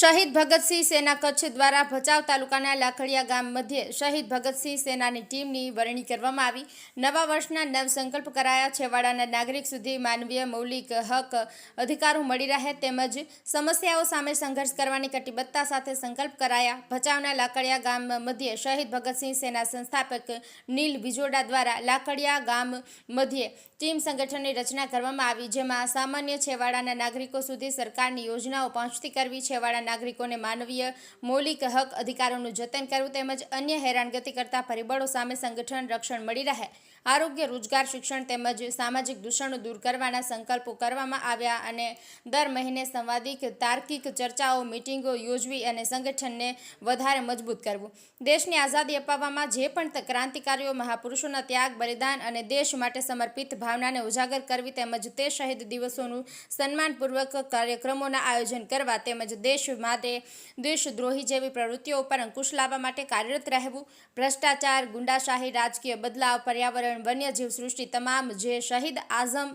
શહીદ ભગતસિંહ સેના કચ્છ દ્વારા ભચાઉ તાલુકાના લાખડિયા ગામ મધ્યે શહીદ ભગતસિંહ સેનાની ટીમની વરણી કરવામાં આવી. નવા વર્ષના નવ સંકલ્પ કરાયા. છેવાડાના નાગરિક સુધી માનવીય મૌલિક હક અધિકારો મળી રહે તેમજ સમસ્યાઓ સામે સંઘર્ષ કરવાની કટિબદ્ધતા સાથે સંકલ્પ કરાયા. ભચાઉના લાકડિયા ગામ મધ્યે શહીદ ભગતસિંહ સેના સંસ્થાપક નીલ વિજોડા દ્વારા લાકડિયા ગામ મધ્યે ટીમ સંગઠનની રચના કરવામાં આવી, જેમાં સામાન્ય છેવાડાના નાગરિકો સુધી સરકારની યોજનાઓ પહોંચતી કરવી છેવાડા નાગરિકોને માનવીય મૌલિક હક અધિકારોનું જતન કરવું તેમજ અન્ય હેરાનગતિ કરતા પરિબળો સામે સંગઠન રક્ષણ મળી રહે. આરોગ્ય, રોજગાર, શિક્ષણ તેમજ સામાજિક દૂષણો દૂર કરવાના સંકલ્પો કરવામાં આવ્યા અને દર મહિને સંવાદિક, તાર્કિક ચર્ચાઓ, મિટિંગો યોજવી અને સંગઠનને વધારે મજબૂત કરવું. દેશની આઝાદી અપાવવામાં જે પણ ક્રાંતિકારીઓ, મહાપુરુષોના ત્યાગ, બલિદાન અને દેશ માટે સમર્પિત ભાવનાને ઉજાગર કરવી તેમજ તે શહીદ દિવસોનું સન્માનપૂર્વક કાર્યક્રમોના આયોજન કરવા તેમજ દેશ માટે દેશદ્રોહી જેવી પ્રવૃત્તિઓ ઉપર અંકુશ લાવવા માટે કાર્યરત રહેવું, ભ્રષ્ટાચાર, ગુંડાશાહી, રાજકીય બદલાવ, પર્યાવરણ વન્યજીવ સૃષ્ટિ તમામ જે શહીદ આઝમ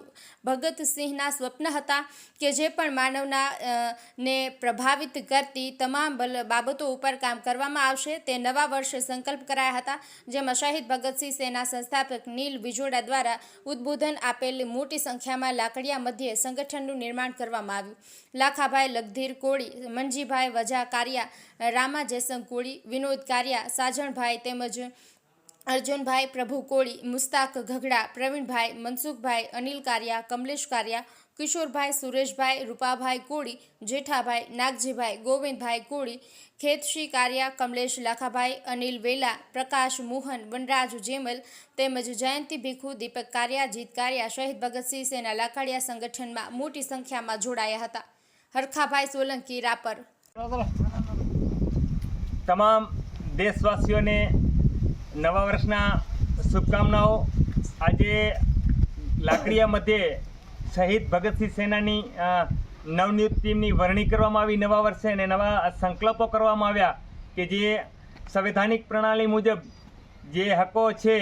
ભગતસિંહના સ્વપ્ન હતા કે જે પણ માનવના ને પ્રભાવિત કરતી તમામ બાબતો ઉપર કામ કરવામાં આવશે, તે નવા વર્ષે સંકલ્પ કરાયા હતા, જેમાં શહીદ ભગતસિંહ સેના સંસ્થાપક નીલ વિજોડા દ્વારા ઉદ્બોધન આપેલ મોટી સંખ્યામાં લાકડિયા મધ્યે સંગઠનનું નિર્માણ કરવામાં આવ્યું. લાખાભાઈ લગધીર કોળી મનજીભાઈ વજા કારિયા, રામા જયસંગ કોળી, વિનોદ કારિયા, સાજણભાઈ તેમજ અર્જુનભાઈ, પ્રભુ કોળી, મુસ્તાક ઘઘડા પ્રવીણભાઈ, મનસુખભાઈ, અનિલ કારિયા, કમલેશ કારિયા, કિશોરભાઈ, સુરેશભાઈ, રૂપાભાઈ કોળી, જેઠાભાઈ, નાગજીભાઈ, ગોવિંદભાઈ કોળી, ખેતશ્રી કારિયા, કમલેશ લાખાભાઈ, અનિલ વેલા, પ્રકાશ મોહન, વનરાજ જેમલ તેમજ જયંતિ ભીખુ, દીપક કારિયા, જીત કારિયા, શહીદ ભગતસિંહ સેના લાખાડિયા સંગઠનમાં મોટી સંખ્યામાં જોડાયા હતા. હરખાભાઈ સોલંકી, રાપર. તમામ દેશવાસીઓને નવા વર્ષના શુભકામનાઓ. આજે લાકડીયા મધ્યે શહીદ ભગતસિંહ સેનાની નવનિયુક્ત ટીમની વરણી કરવામાં આવી નવા વર્ષે અને નવા સંકલ્પો કરવામાં આવ્યા કે જે સંવૈધાનિક પ્રણાલી મુજબ જે હકો છે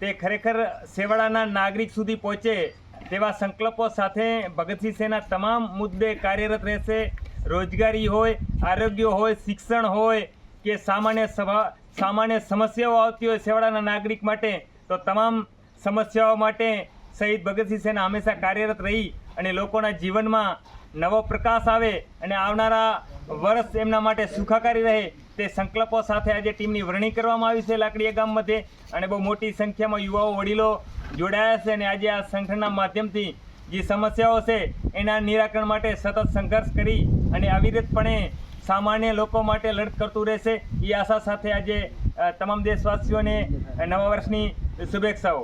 તે ખરેખર સેવાડાના નાગરિક સુધી પહોંચે તેવા સંકલ્પો સાથે ભગતસિંહ સેના તમામ મુદ્દે કાર્યરત રહેશે. રોજગારી હોય, આરોગ્ય હોય, શિક્ષણ હોય કે સામાન્ય સભા, સામાન્ય સમસ્યાઓ આવતી હોય સેવાડાના નાગરિક માટે, તો તમામ સમસ્યાઓ માટે શહીદ ભગતસિંહ સેના હંમેશા કાર્યરત રહી અને લોકોના જીવનમાં નવો પ્રકાશ આવે અને આવનારા વર્ષ એમના માટે સુખાકારી રહે તે સંકલ્પો સાથે આજે ટીમની વરણી કરવામાં આવી છે લાકડીયા ગામ મધ્યે. અને બહુ મોટી સંખ્યામાં યુવાઓ, વડીલો જોડાયા છે અને આજે આ સંગઠનના માધ્યમથી જે સમસ્યાઓ છે એના નિરાકરણ માટે સતત સંઘર્ષ કરી અને અવિરતપણે સામાન્ય લોકો માટે લડત કરતું રહેશે. એ આશા સાથે આજે તમામ દેશવાસીઓને નવા વર્ષની શુભેચ્છાઓ.